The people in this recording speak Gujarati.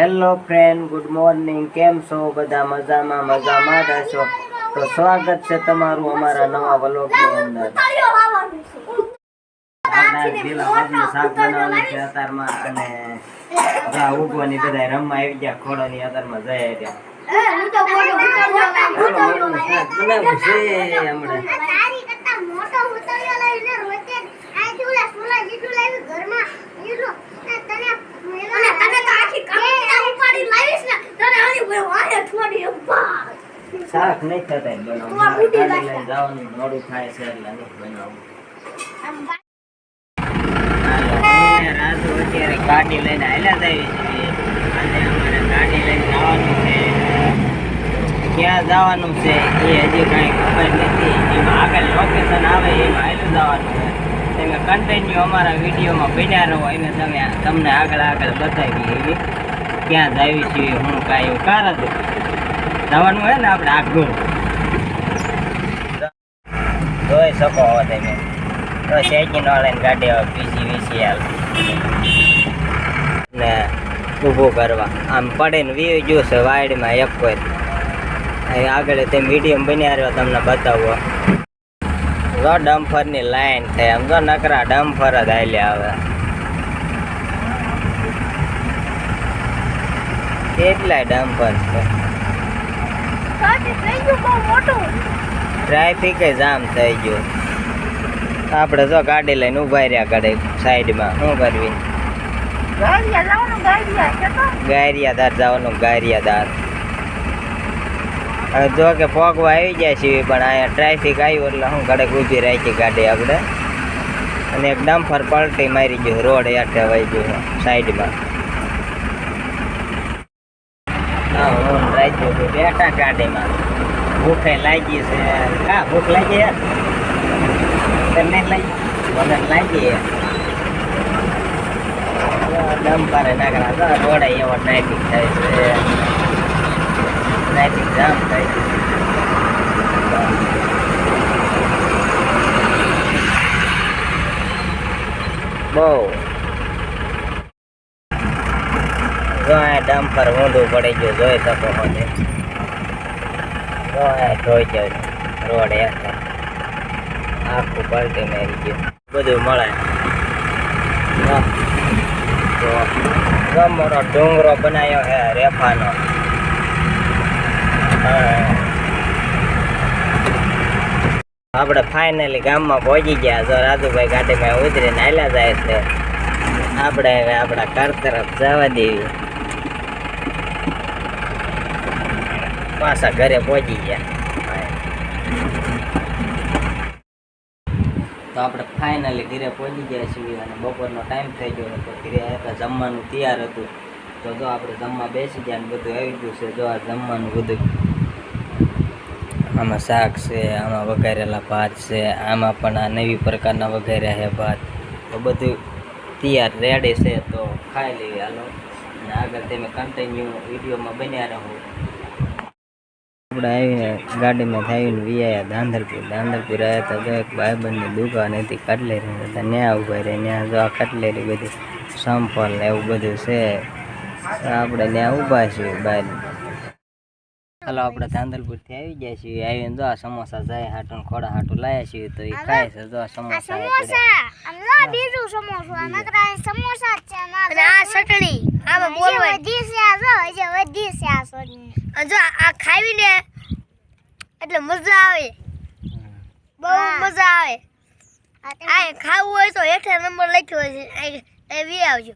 Hello friend good morning. કેમ છો? બધા મજામાં મજામાં જ હશો? તો સ્વાગત છે તમારું અમારા નવા વ્લોગની અંદર. શાક બનાવવાનું છે અત્યારમાં અને ઉગવાની બધા રમવા આવી ગયા ખોડાની ત્યાં હાલો મગનું છે હમણાં તારી કરતા મોટો ઉતર્યો લઈને રોજે આથી ઓલા સોલા જેટલું લાવ્યું ઘરમાં એટલું ને તને અને તને તો આખી કાપી ઉપાડી લાવીશ ને તને આની ઉપર વાહે થોડી અબ્બા શાક નહીં થતા ગાડી લઈને જવાનું મોડું થાય છે એટલે રાજુ અત્યારે ગાડી લઈને હાલ્યા છે અને અમારે ગાડી લઈને જવાનું છે. ક્યાં જવાનું છે એ હજી કાંઈ ખબર નથી. એમાં આગળ લોકેશન આવે એમાં હાલ્યું જવાનું છે. તમે કન્ટિન્યુ અમારા વિડીયોમાં બન્યા રહો એને તમે તમને આગળ આગળ બતાવી એવી. ક્યાં જાવી છીએ હું કાંઈ એવું કાર હતું જવાનું હોય ને આપણે આગળ જોઈ શકો હવે તમે. તો શેકી વાળાની ગાડી હવે પીસી વીસી હાલ. ને ઊભો કરવા. આમ પડીને વી જોશે વાયડીમાં એક કોઈ. આગળ તે મીડિયમ બન્યા રહ્યો, તમને બતાવો જો ડમ્ફરની લાઈન છે આમ જો નકરા ડમ્ફર જ હાલ્યા હવે કેટલાય ડમ્ફર છે? મોટું. ટ્રાફિક જામ થઈ ગયું. આપણે જો ગાડી લઈને ઊભા રહ્યા ઘડે સાઈડમાં. શું કરવી? ગાડિયા લાવવાનું ગાડિયા છે તો. ગારિયા દાર જવાનું ગારિયા દાર જો કે પોગવા આવી જાય છે પણ અહીંયા ટ્રાફિક આવ્યું એટલે હું ઘડે ઊભી રાખી ગાડી આપણે અને એક ડમ્ફર પલટી મારી ગયું રોડ યાટે વહી ગયું સાઈડમાં. બેઠા ગાડીમાં. ભૂખે લાગી છે. કા ભૂખ લાગી તને લાગી? મને લાગી ડમ્પરે નાખલા તો રોડે એવો ટ્રાફિક થાય છે. ટ્રાફિક જામ થાય છે. બહુ. ડમ્પર ઊંધું પડી ગયું, જોઈ શકો મને આખું પલટી મારી ગયું. બધું મળે. મોટો ડુંગરો બનાવ્યો છે રેફાનો. હા. આપણે ફાઇનલી ગામમાં પહોંચી ગયા. તો રાજુભાઈ ગાડીમાં ઉતરીને હાલ્યા જાય છે. આપણે આપણા ઘર તરફ જવા દેવી. પાછા ઘરે પહોંચી ગયા. તો આપણે ફાઇનલી ઘરે પહોંચી ગયા છીએ અને બપોરનો ટાઈમ થઈ ગયો તો ઘરે આવ્યા જમવાનું તૈયાર હતું. તો જો આપણે જમવા બેસી ગયા ને બધું આવી ગયું છે, જો આ જમવાનું બધું. આમાં શાક છે, આમાં વઘારેલા ભાત છે, આમાં પણ આ નવી પ્રકારના વઘાર્યા છે ભાત. તો બધું તૈયાર રેડી છે, તો ખાઈ લેવી હાલો. અને આગળ તમે કન્ટિન્યુ વિડીયોમાં બન્યા રહો. આપણે આવીને ગાડીમાં આવીને વિયા દાંધરપુર દાંધરપુર આવ્યા હતા જો એક ભાઈબંધની દુકાન હતી કટલેરી હતા ત્યાં ઊભા રહી ત્યાં જો આ કટલેરી બધી સંપલ ને એવું બધું છે તો આપણે ત્યાં ઊભા છીએ બહાર. હાલો આપણે ધાંધલપુરથી આવી ગયા છીએ. આવીને જો આ સમોસા જાય હાટું ખોડા હાટું લાયા છીએ તો એ ખાય છે. જો આ આ સમોસા? બીજું સમોસું. આ નકરા આ સમોસા છે જો આ ખાવી ને એટલે મજા આવે. બહુ મજા આવે. આ ખાવું હોય તો હેઠળ નંબર લખ્યો છે. એ વી આવજો